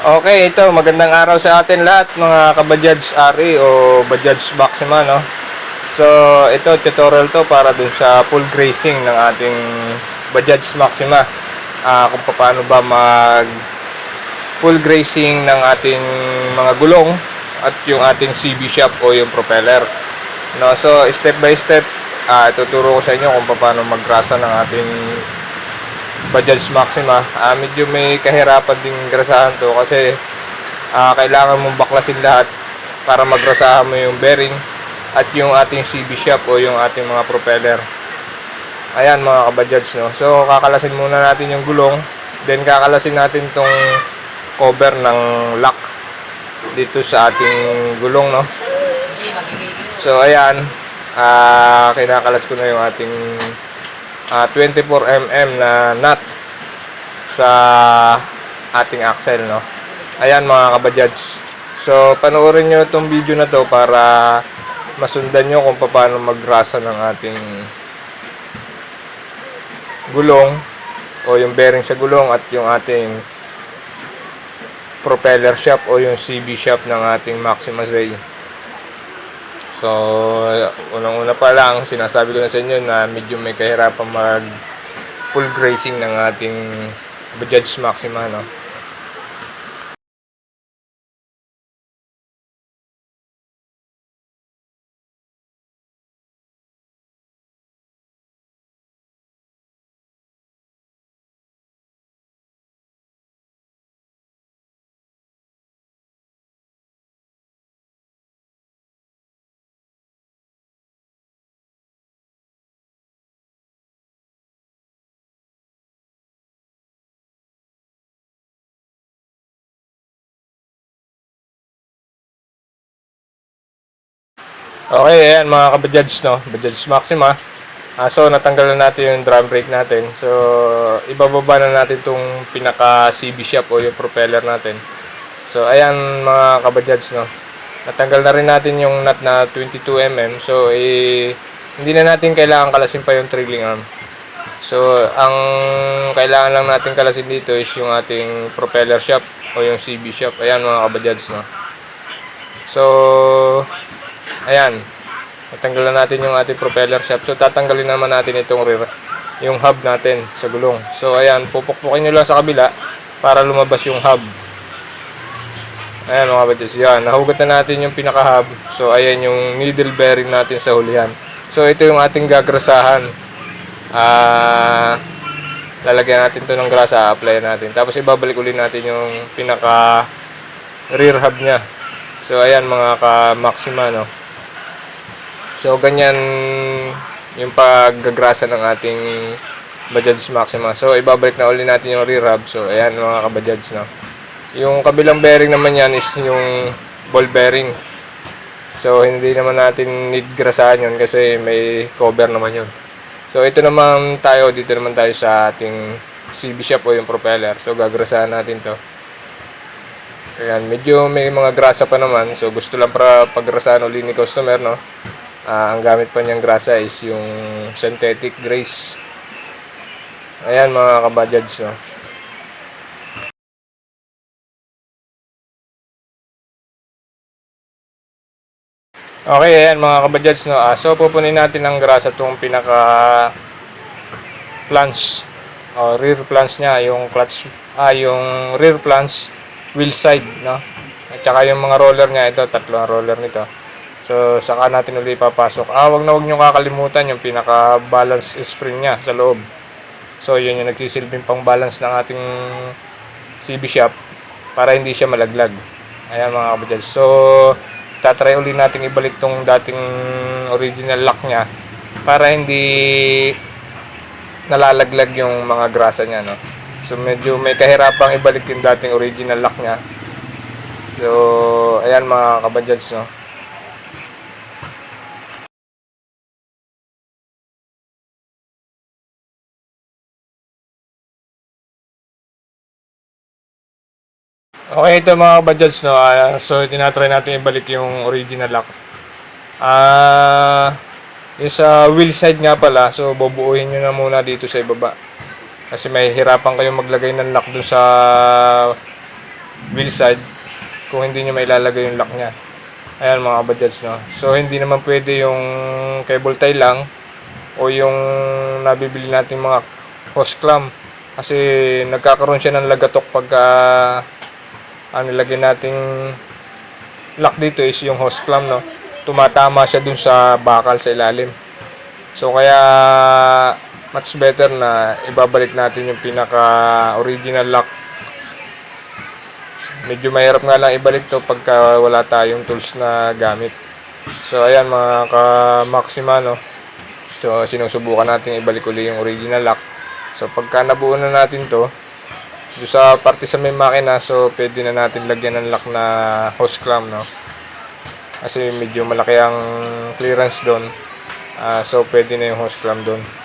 Okay, ito magandang araw sa atin lahat mga kabajaj Ari o Bajaj Maxima no. So, ito tutorial to para dun sa full grazing ng ating Bajaj Maxima. Ah, kung paano ba mag full grazing ng ating mga gulong at yung ating CB shop o yung propeller. No, so step by step ah tuturo ko sa inyo kung paano maggrasa ng ating Bajaj Maxima, ah, medyo may kahirapan ding grasahan to kasi ah, kailangan mong baklasin lahat para magrasahan mo yung bearing at yung ating CB shop o yung ating mga propeller. Ayan mga kabajaj no. So kakalasin muna natin yung gulong, then kakalasin natin tong cover ng lock dito sa ating gulong no. So ayan, ah kinakalas ko na yung ating ah, 24mm na nut sa ating axle no. Ayan mga kabajaj. So panoorin nyo itong video na to para masundan nyo kung paano magrasa ng ating gulong o yung bearing sa gulong at yung ating propeller shop o yung CB shop ng ating Maxima Zay. So, unang-una pa lang, sinasabi ko na sa inyo na medyo may kahirapan mag full grazing ng ating Bajaj Maxima, no? Okay, ayan mga kabajaj, no? Bajaj Maxima. Ah, so, natanggal na natin yung drum brake natin. So, ibababa na natin itong pinaka CB shop o yung propeller natin. So, ayan mga kabajaj, no? Natanggal na rin natin yung nut na 22mm. So, eh, hindi na natin kailangan kalasin pa yung trailing arm. So, ang kailangan lang natin kalasin dito is yung ating propeller shop o yung CB shop. Ayan mga kabajaj, no? So, Ayan. Natanggal na natin yung ating propeller shop. So, tatanggalin naman natin itong rear, yung hub natin sa gulong. So, ayan. Pupukpukin nyo lang sa kabila para lumabas yung hub. Ayan mga batis. Yan. Nahugot na natin yung pinaka-hub. So, ayan yung needle bearing natin sa hulihan. So, ito yung ating gagrasahan. Ah... lalagyan natin to ng grasa, apply natin. Tapos ibabalik ulit natin yung pinaka rear hub niya. So ayan mga ka-maxima no. So, ganyan yung paggagrasa ng ating Bajaj Maxima. So, ibabalik na ulit natin yung rear hub. So, ayan mga kabajaj, no. Yung kabilang bearing naman yan is yung ball bearing. So, hindi naman natin need grasahan yun kasi may cover naman yun. So, ito naman tayo, dito naman tayo sa ating CB shop o yung propeller. So, gagrasahan natin to. Ayan, medyo may mga grasa pa naman. So, gusto lang para pagrasahan ulit ni customer, no. Ah, ang gamit pa niyang grasa is yung synthetic grace. Ayan mga kabadyads. No? Okay, ayan mga kabadyads. No? Ah, so, pupunin natin ang grasa itong pinaka plunge o rear plunge niya, yung clutch, ah, yung rear plunge wheel side, no? At saka yung mga roller niya, ito, tatlong roller nito. So, saka natin ulit papasok. Ah, wag na wag nyo kakalimutan yung pinaka-balance spring niya sa loob. So, yun yung nagsisilbing pang-balance ng ating CB shop para hindi siya malaglag. Ayan mga kabadyan. So, tatry ulit natin ibalik tong dating original lock niya para hindi nalalaglag yung mga grasa niya, no? So, medyo may kahirapang ibalik yung dating original lock niya. So, ayan mga kabadyads, no? Okay, ito mga budgets, no? Ah, so, tinatry natin ibalik yung original lock. Ah, yung sa wheel side nga pala, so, bubuuhin nyo na muna dito sa ibaba. Kasi may hirapan kayong maglagay ng lock dun sa wheel side kung hindi nyo mailalagay yung lock nya. Ayan mga kabajads no. So hindi naman pwede yung cable tie lang o yung nabibili nating mga hose clamp kasi nagkakaroon siya ng lagatok pagka ang nilagay nating lock dito is yung hose clamp no? Tumatama siya dun sa bakal sa ilalim. So kaya much better na ibabalik natin yung pinaka original lock. Medyo mahirap nga lang ibalik to pagka wala tayong tools na gamit. So ayan mga ka maxima no? So sinusubukan natin ibalik uli yung original lock. So pagka nabuo na natin to doon sa parte sa may makina so pwede na natin lagyan ng lock na hose clamp no? Kasi medyo malaki ang clearance doon. Ah, so pwede na yung hose clamp doon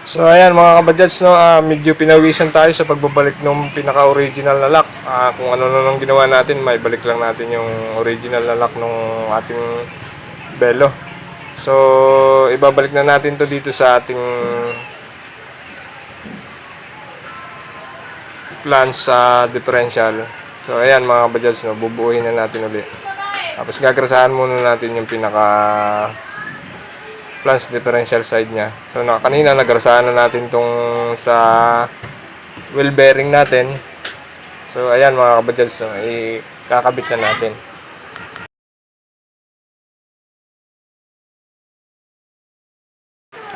So ayan mga kabadyats, no, ah, medyo pinawisan tayo sa pagbabalik ng pinaka-original na lock. Ah, kung ano na nang ginawa natin, may balik lang natin yung original na lock ng ating belo. So ibabalik na natin to dito sa ating plan sa differential. So ayan mga kabadyats, no, bubuuhin na natin ulit. Tapos gagrasahan muna natin yung pinaka plus differential side niya. So na kanina nagrasahan na natin tong sa wheel bearing natin. So ayan mga kabadyals, so, ikakabit na natin.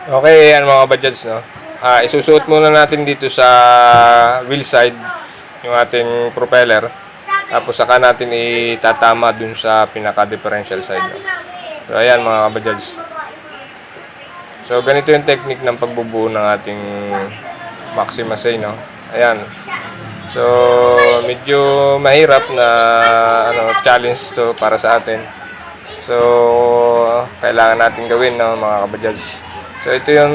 Okay, ayan mga kabadyals, no. Ah, isusuot muna natin dito sa wheel side yung ating propeller. Tapos saka natin itatama dun sa pinaka differential side. No? So ayan mga kabadyals. So, ganito yung technique ng pagbubuo ng ating Maxima Say, no? Ayan. So, medyo mahirap na ano, challenge to para sa atin. So, kailangan natin gawin, no, mga kabadyals. So, ito yung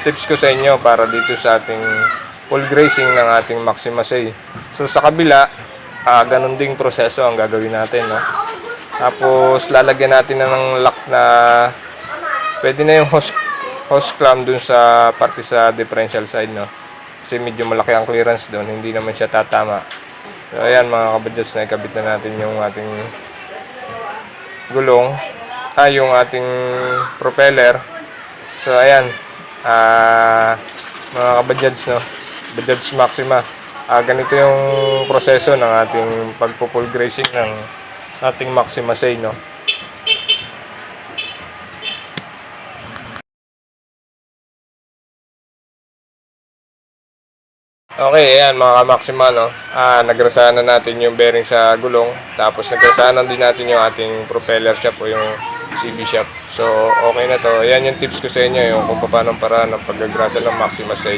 tips ko sa inyo para dito sa ating full grazing ng ating Maxima Say. So, sa kabila, ah, ganun ding proseso ang gagawin natin, no? Tapos, lalagyan natin na ng lock na pwede na yung hose, hose clamp dun sa parte sa differential side, no? Kasi medyo malaki ang clearance doon, hindi naman siya tatama. So, ayan mga kabadyas, na ikabit na natin yung ating gulong, ah, yung ating propeller. So, ayan, ah, mga kabadyas, no? Bajads Maxima. Ah, ganito yung proseso ng ating pagpo-full grazing ng ating Maxima Say, no? Okay, ayan mga ka-maxima, no? Ah, nagrasahan na natin yung bearing sa gulong. Tapos nagrasahan na din natin yung ating propeller shop o yung CB shop. So, okay na to. Ayan yung tips ko sa inyo, yung kung paano paraan ng paggagrasa ng Maxima sa